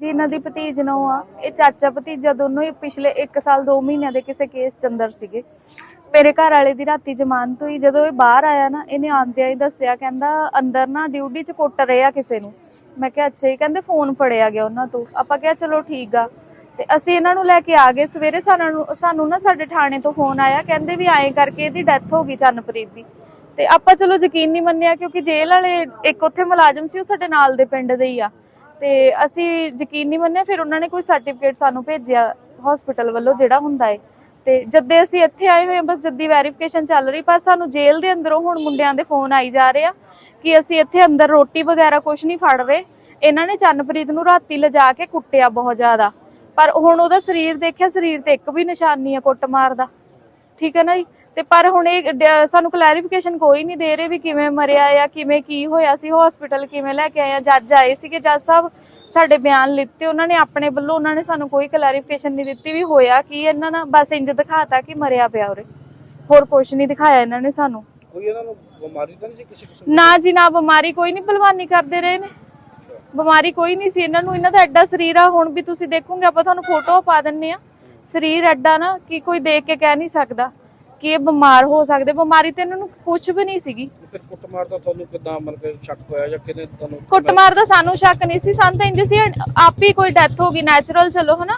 ਜੀ ਇਹਨਾਂ ਦੀ ਭਤੀਜ ਨੂੰ ਆ, ਇਹ ਚਾਚਾ ਭਤੀਜਾ ਦੋਨੋਂ ਹੀ ਪਿਛਲੇ 1 ਸਾਲ 2 ਮਹੀਨਿਆਂ ਦੇ ਕਿਸੇ ਕੇਸ ਚ ਸੀਗੇ। ਮੇਰੇ ਘਰ ਵਾਲੇ ਦੀ ਰਾਤੀ ਜ਼ਮਾਨਤ ਹੋਈ, ਜਦੋਂ ਇਹ ਬਾਹਰ ਆਇਆ ਨਾ, ਇਹਨੇ ਆਂਦਿਆਂ ਹੀ ਦੱਸਿਆ, ਕਹਿੰਦਾ ਅੰਦਰ ਨਾ ਡਿਊਟੀ 'ਚ ਕੁੱਟ ਰਿਹਾ ਕਿਸੇ ਨੂੰ। ਮੈਂ ਕਿਹਾ, ਅੱਛਾ ਹੀ ਕਹਿੰਦੇ ਫੋਨ ਫੜਿਆ ਗਿਆ ਉਹਨਾਂ ਤੋਂ। ਆਪਾਂ ਕਿਹਾ, ਚਲੋ ਠੀਕ ਆ। ਤੇ ਅਸੀਂ ਇਹਨਾਂ ਨੂੰ ਲੈ ਕੇ ਆ ਗਏ। ਸਵੇਰੇ ਸਾਨੂੰ ਸਾਨੂੰ ਨਾ ਸਾਡੇ ਥਾਣੇ ਤੋਂ ਫੋਨ ਆਇਆ, ਕਹਿੰਦੇ ਵੀ ਐਂ ਕਰਕੇ ਇਹਦੀ ਡੈਥ ਹੋ ਗਈ ਚੰਨਪ੍ਰੀਤ ਦੀ। ਤੇ ਆਪਾਂ ਚਲੋ ਯਕੀਨ ਨਹੀਂ ਮੰਨਿਆ, ਕਿਉਂਕਿ ਜੇਲ੍ਹ ਵਾਲੇ ਇੱਕ ਉੱਥੇ ਮੁਲਾਜ਼ਮ ਸੀ, ਉਹ ਸਾਡੇ ਨਾਲ ਦੇ ਪਿੰਡ ਦੇ ਹੀ ਆ। ਤੇ ਅਸੀਂ ਯਕੀਨ ਨਹੀਂ ਮੰਨਿਆ, ਫਿਰ ਉਹਨਾਂ ਨੇ ਕੋਈ ਸਰਟੀਫਿਕੇਟ ਸਾਨੂੰ ਭੇਜਿਆ ਹਸਪੀਟਲ ਵੱਲੋਂ ਜਿਹੜਾ ਹੁੰਦਾ ਏ। ਤੇ ਜਦੇ ਅਸੀਂ ਇੱਥੇ ਆਏ ਹੋਏ ਬਸ ਬਸ ਦੀ ਵੈਰੀਫਿਕੇਸ਼ਨ ਚੱਲ ਰਹੀ, ਪਰ ਸਾਨੂੰ ਜੇਲ੍ਹ ਦੇ ਅੰਦਰੋਂ ਹੁਣ ਮੁੰਡਿਆਂ ਦੇ ਫੋਨ ਆਈ ਜਾ ਰਹੇ ਆ ਕਿ ਅਸੀਂ ਇੱਥੇ ਅੰਦਰ ਰੋਟੀ ਵਗੈਰਾ ਕੁਝ ਨਹੀਂ ਫੜ ਰਹੇ। ਇਹਨਾਂ ਨੇ ਚੰਨਪ੍ਰੀਤ ਨੂੰ ਰਾਤੀ ਲਿਜਾ ਕੇ ਕੁੱਟਿਆ ਬਹੁਤ ਜ਼ਿਆਦਾ। ਪਰ ਹੁਣ ਉਹਦਾ ਸਰੀਰ ਦੇਖਿਆ, ਸਰੀਰ ਤੇ ਇੱਕ ਵੀ ਨਿਸ਼ਾਨੀ ਨਹੀਂ ਆ ਕੁੱਟਮਾਰ ਦਾ। ਠੀਕ ਹੈ ਨਾ ਜੀ? ਤੇ ਪਰ ਹੁਣ ਇਹ ਡ- ਸਾਨੂੰ ਕਲੈਰੀਫਿਕੇਸ਼ਨ ਕੋਈ ਨਹੀਂ ਦੇ ਰਹੇ ਵੀ ਕਿਵੇਂ ਮਰਿਆ ਆ ਕਿਵੇਂ ਕੀ ਹੋਇਆ ਸੀ ਹਸਪੀਟਲ ਕਿਵੇਂ ਲੈ ਕੇ ਆਏ ਆ ਜੱਜ ਆਏ ਸੀਗੇ ਜੱਜ ਸਾਹਿਬ ਸਾਡੇ ਬਿਆਨ ਲਿੱਤੇ ਉਹਨਾਂ ਨੇ ਆਪਣੇ ਵੱਲੋਂ ਉਹਨਾਂ ਨੇ ਸਾਨੂੰ ਕੋਈ ਕਲੈਰੀਫਿਕੇਸ਼ਨ ਨਹੀਂ ਦਿੱਤੀ ਵੀ ਹੋਇਆ ਕੀ ਇਹਨਾਂ ਨਾਲ ਬਸ ਇੰਜ ਦਿਖਾਤਾ ਕਿ ਮਰਿਆ ਪਿਆ ਉਰੇ। ਹੋਰ ਕੁਝ ਨਹੀਂ ਦਿਖਾਇਆ ਇਹਨਾਂ ਨੇ ਸਾਨੂੰ। ਕੋਈ ਇਹਨਾਂ ਨੂੰ ਬਿਮਾਰੀ ਤਾਂ ਨਹੀਂ ਸੀ ਕਿਸੇ ਕਿਸਮ ਨਾ ਜੀ ਨਾ ਬਿਮਾਰੀ ਕੋਈ ਨਹੀਂ ਭਲਵਾਨੀ ਕਰਦੇ ਰਹੇ ਨੇ। ਬਿਮਾਰੀ ਕੋਈ ਨਹੀਂ ਸੀ ਇਹਨਾਂ ਨੂੰ ਇਹਨਾਂ ਦਾ ਐਡਾ ਸਰੀਰ ਆ ਹੁਣ ਵੀ ਤੁਸੀਂ ਦੇਖੋਗੇ ਆਪਾਂ ਤੁਹਾਨੂੰ ਫੋਟੋ ਪਾ ਦਿੰਨੇ ਆ। ਸਰੀਰ ਐਡਾ ਨਾ ਕਿ ਕੋਈ ਦੇਖ ਕੇ ਕਹਿ ਨਹੀਂ ਸਕਦਾ। ਕਿ ਇਹ ਬਿਮਾਰ ਹੋ ਸਕਦੇ ਬਿਮਾਰੀ ਤੇ ਇਹਨਾਂ ਨੂੰ ਕੁਝ ਵੀ ਨਹੀਂ ਸੀਗੀ। ਫਿਰ ਕੁੱਟਮਾਰ ਦਾ ਤੁਹਾਨੂੰ ਕਿਦਾਂ ਮਤਲਬ ਕਿ ਸ਼ੱਕ ਹੋਇਆ ਜਾਂ ਕਿਤੇ ਤੁਹਾਨੂੰ ਕੁੱਟਮਾਰ ਦਾ ਸਾਨੂੰ ਸ਼ੱਕ ਨਹੀਂ ਸੀ ਸਾਨੂੰ ਤਾਂ ਇੰਜ ਸੀ ਆਪ ਹੀ ਕੋਈ ਡੈਥ ਹੋ ਗਈ ਨੈਚੁਰਲ ਚਲੋ ਹਨਾ?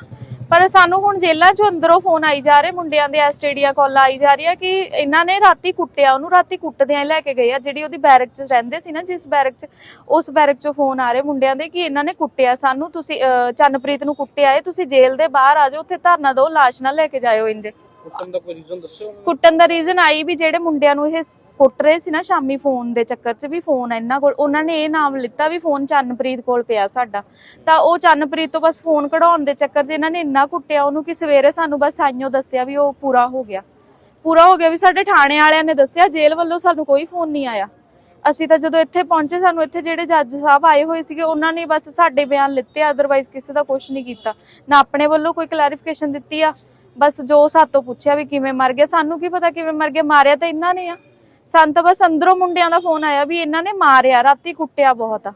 ਪਰ ਸਾਨੂੰ ਹੁਣ ਜੇਲ੍ਹਾਂ ਚੋਂ ਅੰਦਰੋਂ ਫੋਨ ਆਈ ਜਾ ਰਹੇ ਮੁੰਡਿਆਂ ਦੇ ਐਸਟੀਡੀਆਂ ਕਾਲ ਆਈ ਜਾ ਰਹੀ ਆ ਕਿ ਇਹਨਾਂ ਨੇ ਰਾਤੀ ਕੁੱਟਿਆ ਉਹਨੂੰ ਰਾਤੀ ਕੁੱਟਦਿਆਂ ਲੈ ਕੇ ਗਏ ਆ ਜਿਹੜੀ ਉਹਦੀ ਬੈਰਕ 'ਚ ਰਹਿੰਦੇ ਸੀ ਨਾ ਜਿਸ ਬੈਰਕ 'ਚ ਉਸ ਬੈਰਕ 'ਚੋਂ ਫੋਨ ਆ ਰਹੇ ਮੁੰਡਿਆਂ ਦੇ ਕਿ ਇਹਨਾਂ ਨੇ ਕੁੱਟਿਆ ਸਾਨੂੰ ਤੁਸੀਂ ਚੰਨਪ੍ਰੀਤ ਨੂੰ ਕੁੱਟਿਆ ਏ ਤੁਸੀਂ ਜੇਲ੍ਹ ਦੇ ਬਾਹਰ ਆ ਜਾਓ ਉੱਥੇ ਧਰਨਾ ਦਿਓ ਲਾਸ਼ ਨਾ ਲੈ ਕੇ ਜਾਇਓ ਇੰਜ ਕੁੱਟਣ ਦਾ ਕੋਈ ਰੀਜ਼ਨ ਦੱਸਿਓ ਕੁੱਟਣ ਦਾ ਰੀਜ਼ਨ ਆਈ ਵੀ ਜਿਹੜੇ ਮੁੰਡਿਆਂ ਨੂੰ ਇਹ ਕੁੱਟ ਰਹੇ ਸੀ ਨਾ ਸ਼ਾਮੀ ਫੋਨ ਦੇ ਚੱਕਰ 'ਚ ਵੀ ਫੋਨ ਇਹਨਾਂ ਕੋਲ, ਉਹਨਾਂ ਨੇ ਇਹ ਨਾਮ ਲਿੱਤਾ ਵੀ ਫੋਨ ਚੰਨਪ੍ਰੀਤ ਕੋਲ ਪਿਆ ਸਾਡਾ। ਤਾਂ ਉਹ ਚੰਨਪ੍ਰੀਤ ਤੋਂ ਬਸ ਫੋਨ ਕਢਾਉਣ ਦੇ ਚੱਕਰ 'ਚ ਇਹਨਾਂ ਨੇ ਇੰਨਾ ਕੁੱਟਿਆ, ਉਹਨੂੰ ਕਿ ਸਵੇਰੇ ਸਾਨੂੰ ਬਸ ਆਈਓ ਦੱਸਿਆ ਵੀ ਉਹ ਪੂਰਾ ਹੋ ਗਿਆ। ਪੂਰਾ ਹੋ ਗਿਆ ਵੀ ਸਾਡੇ ਥਾਣੇ ਵਾਲਿਆਂ ਨੇ ਦੱਸਿਆ, ਜੇਲ੍ਹ ਵੱਲੋਂ ਸਾਨੂੰ ਕੋਈ ਫੋਨ ਨਹੀਂ ਆਇਆ। ਅਸੀਂ ਤਾਂ ਜਦੋਂ ਇੱਥੇ ਪਹੁੰਚੇ, ਸਾਨੂੰ ਇੱਥੇ ਜਿਹੜੇ ਜੱਜ ਸਾਹਿਬ ਆਏ ਹੋਏ ਸੀਗੇ, ਉਹਨਾਂ ਨੇ ਬਸ ਸਾਡੇ ਬਿਆਨ ਲਿੱਤੇ ਅਦਰਵਾਈਜ਼ ਕਿਸੇ ਦਾ ਕੁਝ ਨਹੀਂ ਕੀਤਾ। ਨਾ ਆਪਣੇ ਵੱਲੋਂ ਕੋਈ ਕਲੈਰੀਫਿਕੇਸ਼ਨ ਦਿੱਤੀ ਆ ਬਸ ਜੋ ਸਾਤੋਂ ਪੁੱਛਿਆ ਵੀ ਕਿਵੇਂ ਮਰ ਗਿਆ ਸਾਨੂੰ ਕੀ ਪਤਾ ਕਿਵੇਂ ਮਰ ਗਿਆ ਮਾਰਿਆ ਤਾਂ ਇਹਨਾਂ ਨੇ ਆ। ਸਾਨੂੰ ਤਾਂ ਬਸ ਅੰਦਰੋਂ ਮੁੰਡਿਆਂ ਦਾ ਫੋਨ ਆਇਆ ਵੀ ਇਹਨਾਂ ਨੇ ਮਾਰਿਆ ਰਾਤੀ ਕੁੱਟਿਆ ਬਹੁਤ ਆ।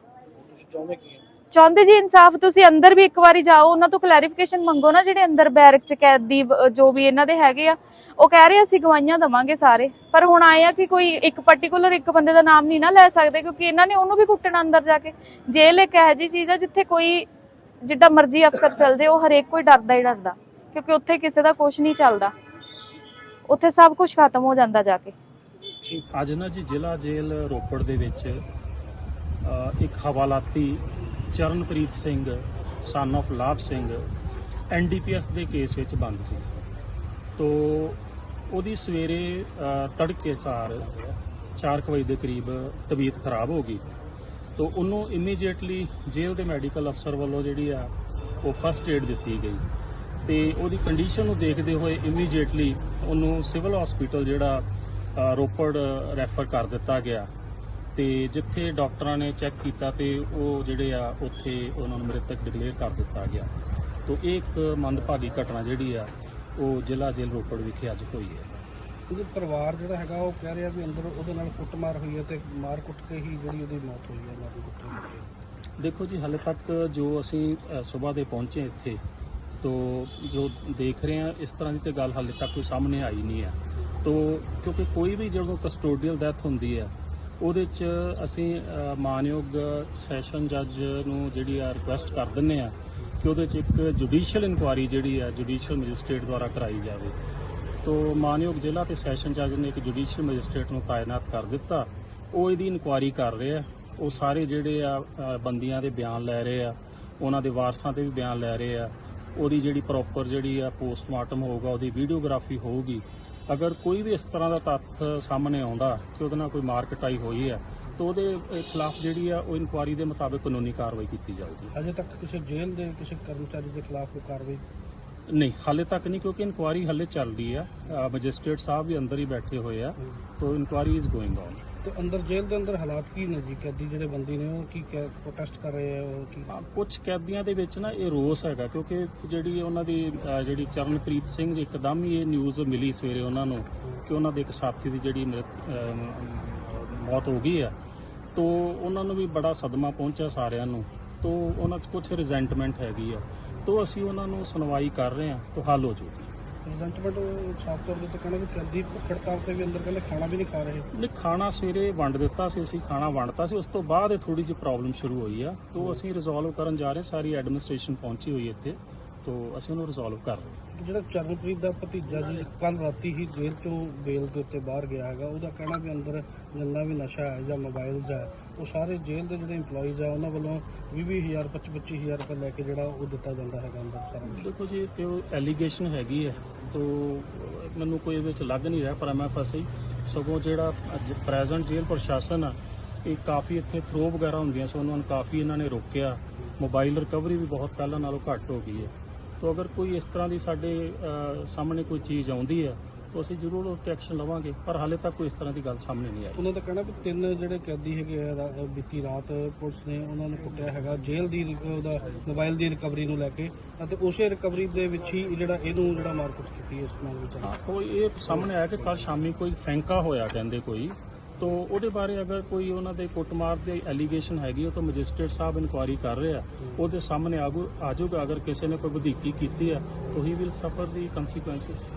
ਚਾਹੁੰਦੇ ਜੀ ਇਨਸਾਫ ਤੁਸੀਂ ਅੰਦਰ ਵੀ ਇੱਕ ਵਾਰੀ ਜਾਓ ਉਹਨਾਂ ਤੋਂ ਕਲੈਰੀਫਿਕੇਸ਼ਨ ਮੰਗੋ ਨਾ ਜਿਹੜੇ ਅੰਦਰ ਬੈਰਕ ਚ ਕੈਦੀ ਜੋ ਵੀ ਇਹਨਾਂ ਦੇ ਹੈਗੇ ਆ ਉਹ ਕਹਿ ਰਹੇ ਅਸੀਂ ਗਵਾਹੀਆਂ ਦਵਾਂਗੇ ਸਾਰੇ। ਪਰ ਹੁਣ ਆਏ ਆ ਕਿ ਕੋਈ ਇੱਕ ਪਾਰਟਿਕੂਲਰ ਇੱਕ ਬੰਦੇ ਦਾ ਨਾਮ ਨਹੀਂ ਨਾ ਲੈ ਸਕਦੇ ਕਿਉਂਕਿ ਇਹਨਾਂ ਨੇ ਉਹਨੂੰ ਵੀ ਕੁੱਟਣਾ ਅੰਦਰ ਜਾ ਕੇ। ਜੇਲ੍ਹ ਇੱਕ ਇਹੋ ਜਿਹੀ ਚੀਜ਼ ਆ ਜਿੱਥੇ ਕੋਈ ਜਿੱਡਾ ਮਰਜ਼ੀ ਅਫਸਰ ਚੱਲ ਜੇ ਉਹ ਹਰੇਕ ਕੋਈ ਡਰਦਾ ਹੀ ਡਰਦਾ। ਕਿਉਂਕਿ ਉੱਥੇ ਕਿਸੇ ਦਾ ਕੁਝ ਨਹੀਂ ਚੱਲਦਾ। ਉੱਥੇ ਸਭ ਕੁਝ ਖਤਮ ਹੋ ਜਾਂਦਾ ਜਾ ਕੇ। ਅੱਜ ਨਾ ਜੀ ਜ਼ਿਲ੍ਹਾ ਜੇਲ੍ਹ ਰੋਪੜ ਦੇ ਵਿੱਚ ਇੱਕ ਹਵਾਲਾਤੀ ਚਰਨਪ੍ਰੀਤ ਸਿੰਘ ਸਨ of ਲਾਭ ਸਿੰਘ ਐਨਡੀਪੀਐਸ ਦੇ ਕੇਸ ਵਿੱਚ ਬੰਦ ਸੀ। ਤੋ ਉਹਦੀ ਸਵੇਰੇ ਤੜਕੇ ਸਾਰ 4 ਵਜੇ ਦੇ ਕਰੀਬ ਤਬੀਅਤ ਖਰਾਬ ਹੋ ਗਈ। ਤੋ ਉਹਨੂੰ ਇਮੀਡੀਏਟਲੀ ਜੇਲ੍ਹ ਦੇ ਮੈਡੀਕਲ ਅਫਸਰ ਵੱਲੋਂ ਜਿਹੜੀ ਆ, ਉਹ ਫਸਟ ਏਡ ਦਿੱਤੀ ਗਈ। ਤੇ ਉਹਦੀ ਕੰਡੀਸ਼ਨ ਨੂੰ ਦੇਖਦੇ ਹੋਏ ਇਮੀਡੀਏਟਲੀ ਉਹਨੂੰ ਸਿਵਲ ਹਸਪੀਟਲ ਜਿਹੜਾ ਰੋਪੜ ਰੈਫਰ ਕਰ ਦਿੱਤਾ ਗਿਆ। ਤੇ ਜਿੱਥੇ ਡਾਕਟਰਾਂ ਨੇ ਚੈੱਕ ਕੀਤਾ ਤੇ ਉਹ ਜਿਹੜੇ ਆ ਉੱਥੇ ਉਹਨਾਂ ਨੂੰ ਮ੍ਰਿਤਕ ਡਿਕਲੇਅਰ ਕਰ ਦਿੱਤਾ ਗਿਆ। ਤੋ ਇਹ ਇੱਕ ਮੰਦਭਾਗੀ ਘਟਨਾ ਜਿਹੜੀ ਆ ਉਹ ਜ਼ਿਲ੍ਹਾ ਜੇਲ੍ਹ ਰੋਪੜ ਵਿਖੇ ਅੱਜ ਹੋਈ ਹੈ। ਕਿਉਂਕਿ ਪਰਿਵਾਰ ਜਿਹੜਾ ਹੈਗਾ ਉਹ ਕਹਿ ਰਿਹਾ ਵੀ ਅੰਦਰ ਉਹਦੇ ਨਾਲ ਕੁੱਟਮਾਰ ਹੋਈ ਹੈ ਤੇ ਮਾਰ ਕੁੱਟ ਕੇ ਹੀ ਜਿਹੜੀ ਉਹਦੀ ਮੌਤ ਹੋਈ ਹੈ ਮਾਰ ਕੁੱਟ ਕੇ ਦੇਖੋ ਜੀ ਹਾਲੇ ਤੱਕ ਜੋ ਅਸੀਂ ਸਵੇਰ ਦੇ ਪਹੁੰਚੇ ਇੱਥੇ ਤੋ ਜੋ ਦੇਖ ਰਹੇ ਹਾਂ, ਇਸ ਤਰ੍ਹਾਂ ਦੀ ਤੇ ਗੱਲ ਹਾਲੇ ਤੱਕ ਕੋਈ ਸਾਹਮਣੇ ਆਈ ਨਹੀਂ ਹੈ। ਤੋ ਕਿਉਂਕਿ ਕੋਈ ਵੀ ਜਦੋਂ ਕਸਟੋਡੀਅਲ ਡੈਥ ਹੁੰਦੀ ਹੈ, ਉਹਦੇ 'ਚ ਅਸੀਂ ਮਾਨਯੋਗ ਸੈਸ਼ਨ ਜੱਜ ਨੂੰ ਜਿਹੜੀ ਆ ਰਿਕੁਐਸਟ ਕਰ ਦਿੰਨੇ ਆ ਕਿ ਉਹਦੇ 'ਚ ਇੱਕ ਜੁਡੀਸ਼ੀਅਲ ਇਨਕੁਆਇਰੀ ਜਿਹੜੀ ਆ ਜੁਡੀਸ਼ੀਅਲ ਮੈਜਿਸਟ੍ਰੇਟ ਦੁਆਰਾ ਕਰਾਈ ਜਾਵੇ। ਤੋ ਮਾਨਯੋਗ ਜ਼ਿਲ੍ਹਾ ਤੇ ਸੈਸ਼ਨ ਜੱਜ ਨੇ ਇੱਕ ਜੁਡੀਸ਼ੀਅਲ ਮੈਜਿਸਟ੍ਰੇਟ ਨੂੰ ਤਾਇਨਾਤ ਕਰ ਦਿੱਤਾ। ਉਹ ਇਹਦੀ ਇਨਕੁਆਇਰੀ ਕਰ ਰਹੇ ਆ। ਉਹ ਸਾਰੇ ਜਿਹੜੇ ਆ ਬੰਦੀਆਂ ਦੇ ਬਿਆਨ ਲੈ ਰਹੇ ਆ, ਉਹਨਾਂ ਦੇ ਵਾਰਸਾਂ ਤੇ ਵੀ ਬਿਆਨ ਲੈ ਰਹੇ ਆ। ਉਹਦੀ ਜਿਹੜੀ ਪ੍ਰੋਪਰ ਜਿਹੜੀ ਆ ਪੋਸਟਮਾਰਟਮ ਹੋਊਗਾ, ਉਹਦੀ ਵੀਡੀਓਗ੍ਰਾਫੀ ਹੋਊਗੀ। ਅਗਰ ਕੋਈ ਵੀ ਇਸ ਤਰ੍ਹਾਂ ਦਾ ਤੱਥ ਸਾਹਮਣੇ ਆਉਂਦਾ ਕਿ ਉਹਦੇ ਨਾਲ ਕੋਈ ਮਾਰਕਟਾਈ ਹੋਈ ਹੈ, ਤਾਂ ਉਹਦੇ ਖਿਲਾਫ ਜਿਹੜੀ ਆ ਉਹ ਇਨਕੁਆਇਰੀ ਦੇ ਮੁਤਾਬਕ ਕਾਨੂੰਨੀ ਕਾਰਵਾਈ ਕੀਤੀ ਜਾਊਗੀ। ਅਜੇ ਤੱਕ ਕਿਸੇ ਜੇਲ੍ਹ ਦੇ, ਕਿਸੇ ਕਰਮਚਾਰੀ ਦੇ ਖਿਲਾਫ ਕੋਈ ਕਾਰਵਾਈ ਨਹੀਂ ਹਾਲੇ ਤੱਕ ਨਹੀਂ ਕਿਉਂਕਿ ਇਨਕੁਆਇਰੀ ਹਾਲੇ ਚੱਲ ਰਹੀ ਆ। ਮੈਜਿਸਟ੍ਰੇਟ ਸਾਹਿਬ ਵੀ ਅੰਦਰ ਹੀ ਬੈਠੇ ਹੋਏ ਆ ਤਾਂ ਇਨਕੁਆਇਰੀ ਇਜ਼ ਗੋਇੰਗ ਔਨ ਤੇ ਅੰਦਰ ਜੇਲ੍ਹ ਦੇ ਅੰਦਰ ਹਾਲਾਤ ਕੀ ਨੇ ਜੀ? ਕੈਦੀ ਜਿਹੜੇ ਬੰਦੀ ਨੇ ਉਹ ਕੀ ਪ੍ਰੋਟੈਸਟ ਕਰ ਰਹੇ ਆ ਉਹ ਕੀ? ਕੁਝ ਕੈਦੀਆਂ ਦੇ ਵਿੱਚ ਨਾ ਇਹ ਰੋਸ ਹੈਗਾ ਕਿਉਂਕਿ ਜਿਹੜੀ ਉਹਨਾਂ ਦੀ ਜਿਹੜੀ ਚਰਨਪ੍ਰੀਤ ਸਿੰਘ ਇੱਕਦਮ ਹੀ ਇਹ ਨਿਊਜ਼ ਮਿਲੀ ਸਵੇਰੇ ਉਹਨਾਂ ਨੂੰ ਕਿ ਉਹਨਾਂ ਦੇ ਇੱਕ ਸਾਥੀ ਦੀ ਜਿਹੜੀ ਮੌਤ ਹੋ ਗਈ ਆ। ਤੋ ਉਹਨਾਂ ਨੂੰ ਵੀ ਬੜਾ ਸਦਮਾ ਪਹੁੰਚਿਆ ਸਾਰਿਆਂ ਨੂੰ। ਤੋਂ ਉਹਨਾਂ 'ਚ ਕੁਝ ਰਿਜ਼ੈਂਟਮੈਂਟ ਹੈਗੀ ਆ। ਤੋਂ ਅਸੀਂ ਉਹਨਾਂ ਨੂੰ ਸੁਣਵਾਈ ਕਰ ਰਹੇ ਹਾਂ ਤੋਂ ਹੱਲ ਹੋ ਜਾਊਗੀ। ਪ੍ਰੈਜ਼ੈਂਟਮੈਂਟ ਸਾਫ਼ ਤੌਰ ਤੇ ਕਹਿਣਾ ਵੀ ਕੈਦੀ ਭੁੱਖ ਹੜਤਾਲ ਤੇ ਵੀ ਅੰਦਰ ਕਹਿੰਦੇ ਖਾਣਾ ਵੀ ਨਹੀਂ ਖਾ ਰਹੇ। ਨੇ ਖਾਣਾ ਸਵੇਰੇ ਵੰਡ ਦਿੱਤਾ ਸੀ ਅਸੀਂ ਖਾਣਾ ਵੰਡਤਾ ਸੀ ਉਸ ਤੋਂ ਬਾਅਦ ਇਹ ਥੋੜੀ ਜਿਹੀ ਪ੍ਰੋਬਲਮ ਸ਼ੁਰੂ ਹੋਈ ਆ ਤੋਂ ਅਸੀਂ ਰਿਜ਼ੋਲਵ ਕਰਨ ਜਾ ਰਹੇ ਸਾਰੀ ਐਡਮਿਨਿਸਟ੍ਰੇਸ਼ਨ ਪਹੁੰਚੀ ਹੋਈ ਇੱਥੇ। ਤੋਂ ਅਸੀਂ ਉਹਨੂੰ ਰਿਜ਼ੋਲਵ ਕਰ ਰਹੇ ਹਾਂ। ਜਿਹੜਾ ਚਰਨਪ੍ਰੀਤ ਦਾ ਭਤੀਜਾ ਜੀ ਕੱਲ ਰਾਤੀ ਹੀ ਜੇਲ੍ਹ ਤੋਂ ਬੇਲ ਦੇ ਉੱਤੇ ਬਾਹਰ ਗਿਆ ਹੈਗਾ ਉਹਦਾ ਕਹਿਣਾ ਵੀ ਅੰਦਰ ਜਿੰਨਾ ਵੀ ਨਸ਼ਾ ਹੈ ਜਾਂ ਮੋਬਾਈਲਸ ਹੈ ਉਹ ਸਾਰੇ ਜੇਲ੍ਹ ਦੇ ਜਿਹੜੇ EMPLOYEES ਆ ਉਹਨਾਂ ਵੱਲੋਂ 20-20000 25-25000 ਰੁਪਏ ਲੈ ਕੇ ਜਿਹੜਾ ਉਹ ਦਿੱਤਾ ਜਾਂਦਾ ਹੈਗਾ ਅੰਦਰ ਕੁਛ। ਦੇਖੋ ਜੀ ਤੇ ਉਹ ਐਲੀਗੇਸ਼ਨ ਹੈਗੀ ਹੈ ਤੋ ਮੈਨੂੰ ਕੋਈ ਇਹਦੇ ਵਿੱਚ ਲੱਗ ਨਹੀਂ ਰਿਹਾ ਪਰ ਮੈਂ ਫਸੇ। ਸਗੋਂ ਜਿਹੜਾ ਪ੍ਰੈਜ਼ੈਂਟ ਜੇਲ੍ਹ ਪ੍ਰਸ਼ਾਸਨ ਆ ਇਹ ਕਾਫੀ ਇੱਥੇ ਥਰੋ ਵਗੈਰਾ ਹੁੰਦੀਆਂ ਸੋ ਉਹਨਾਂ ਨੂੰ ਕਾਫੀ ਇਹਨਾਂ ਨੇ ਰੋਕਿਆ। ਮੋਬਾਈਲ ਰਿਕਵਰੀ ਵੀ ਬਹੁਤ ਪਹਿਲਾਂ ਨਾਲੋਂ ਘੱਟ ਹੋ ਗਈ ਹੈ। ਤੋ ਅਗਰ ਕੋਈ ਇਸ ਤਰ੍ਹਾਂ ਦੀ ਸਾਡੇ ਸਾਹਮਣੇ ਕੋਈ ਚੀਜ਼ ਆਉਂਦੀ ਹੈ ਤਾਂ ਅਸੀਂ ਜ਼ਰੂਰ ਉਹ ਤੇ ਐਕਸ਼ਨ ਲਵਾਂਗੇ ਪਰ ਹਾਲੇ ਤੱਕ ਕੋਈ ਇਸ ਤਰ੍ਹਾਂ ਦੀ ਗੱਲ ਸਾਹਮਣੇ ਨਹੀਂ ਆਈ। ਉਹਨਾਂ ਦਾ ਕਹਿਣਾ ਵੀ ਤਿੰਨ ਜਿਹੜੇ ਕੈਦੀ ਹੈਗੇ ਆ ਬੀਤੀ ਰਾਤ ਪੁਲਿਸ ਨੇ ਉਹਨਾਂ ਨੂੰ ਕੁੱਟਿਆ ਹੈਗਾ ਜੇਲ੍ਹ ਦੀ ਉਹਦਾ ਮੋਬਾਈਲ ਦੀ ਰਿਕਵਰੀ ਨੂੰ ਲੈ ਕੇ ਅਤੇ ਉਸੇ ਰਿਕਵਰੀ ਦੇ ਵਿੱਚ ਹੀ ਜਿਹੜਾ ਇਹਨੂੰ ਜਿਹੜਾ ਮਾਰਕੁੱਟ ਕੀਤੀ ਇਸ ਨਾਲ ਵਿੱਚ। ਕੋਈ ਇਹ ਸਾਹਮਣੇ ਆਇਆ ਕਿ ਕੱਲ ਸ਼ਾਮੀ ਕੋਈ ਫੈਂਕਾ ਹੋਇਆ ਕਹਿੰਦੇ ਕੋਈ। ਤੋ ਉਹਦੇ ਬਾਰੇ ਅਗਰ ਕੋਈ ਉਹਨਾਂ ਦੇ ਕੁੱਟਮਾਰ ਦੇ ਐਲੀਗੇਸ਼ਨ ਹੈਗੀ ਉਹ ਤਾਂ ਮੈਜਿਸਟ੍ਰੇਟ ਸਾਹਿਬ ਇਨਕੁਆਇਰੀ ਕਰ ਰਹੇ ਉਹਦੇ ਸਾਹਮਣੇ ਆਜੂਗਾ ਅਗਰ ਕਿਸੇ ਨੇ ਕੋਈ ਵਧੀਕੀ ਕੀਤੀ ਆ ਤਾਂ ਹੀ ਵਿਲ ਸਫਰ ਦੀ ਕਨਸੀਕੁਐਂਸਸ